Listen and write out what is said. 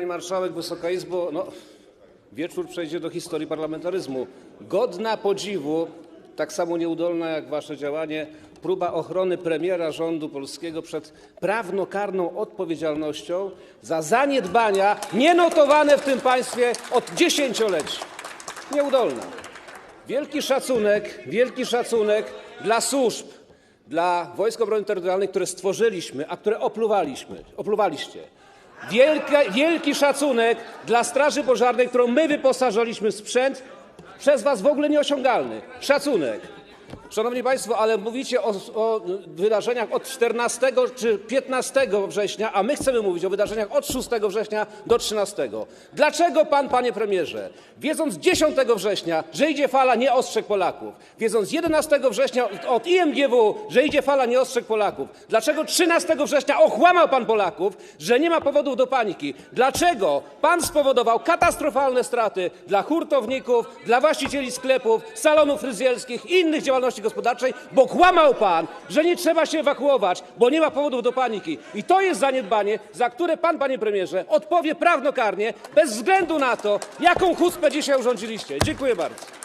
Pani marszałek, Wysoka Izbo, no, wieczór przejdzie do historii parlamentaryzmu. Godna podziwu, tak samo nieudolna jak wasze działanie, próba ochrony premiera rządu polskiego przed prawnokarną odpowiedzialnością za zaniedbania nienotowane w tym państwie od dziesięcioleci. Nieudolna. Wielki szacunek, wielki szacunek dla służb, dla Wojsk Obrony Terytorialnej, które stworzyliśmy, a które opluwaliśmy, opluwaliście. Wielki szacunek dla Straży Pożarnej, którą my wyposażyliśmy w sprzęt, przez was w ogóle nieosiągalny. Szacunek. Szanowni Państwo, ale mówicie o, wydarzeniach od 14 czy 15 września, a my chcemy mówić o wydarzeniach od 6 września do 13. Dlaczego pan, panie premierze, wiedząc 10 września, że idzie fala, nie ostrzegł Polaków, wiedząc 11 września od IMGW, że idzie fala, nie ostrzegł Polaków, dlaczego 13 września okłamał pan Polaków, że nie ma powodów do paniki? Dlaczego pan spowodował katastrofalne straty dla hurtowników, dla właścicieli sklepów, salonów fryzjerskich i innych działalności gospodarczej, bo kłamał pan, że nie trzeba się ewakuować, bo nie ma powodów do paniki. I to jest zaniedbanie, za które pan, panie premierze, odpowie prawnokarnie, bez względu na to, jaką chucpę dzisiaj urządziliście. Dziękuję bardzo.